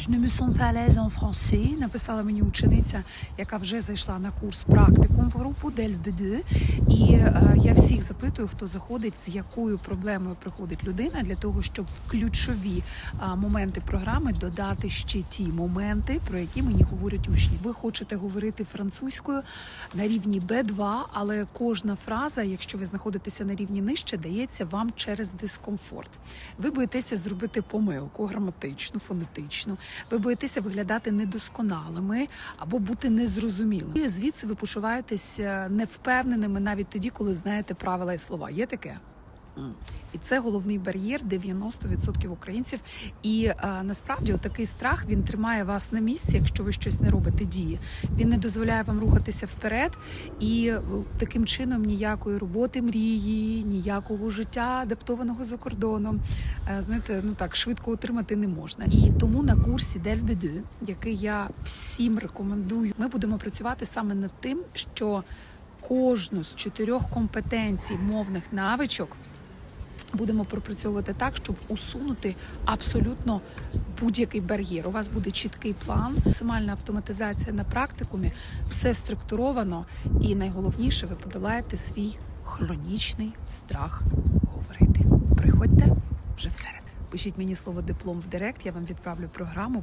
Je ne me sens pas написала мені учениця, яка вже зайшла на курс практикум в групу DELB2. І е, я всіх запитую, хто заходить, з якою проблемою приходить людина, для того, щоб в ключові а, моменти програми додати ще ті моменти, про які мені говорять учні. Ви хочете говорити французькою на рівні B2, але кожна фраза, якщо ви знаходитеся на рівні нижче, дається вам через дискомфорт. Ви боїтеся зробити помилку граматичну, фонетичну. Ви боїтеся виглядати недосконалими або бути незрозумілими. І звідси ви почуваєтесь невпевненими навіть тоді, коли знаєте правила і слова. Є таке? І це головний бар'єр 90% українців. І е, насправді такий страх він тримає вас на місці, якщо ви щось не робите дії. Він не дозволяє вам рухатися вперед, і е, таким чином ніякої роботи мрії, ніякого життя адаптованого за кордоном. е, Знаєте, ну так швидко отримати не можна. І тому на курсі Дельбеду, який я всім рекомендую, ми будемо працювати саме над тим, що кожну з чотирьох компетенцій мовних навичок будемо пропрацьовувати так, щоб усунути абсолютно будь-який бар'єр. У вас буде чіткий план, максимальна автоматизація на практикумі, все структуровано, і найголовніше, ви подолаєте свій хронічний страх говорити. Приходьте вже всеред. Пишіть мені слово диплом в директ, я вам відправлю програму.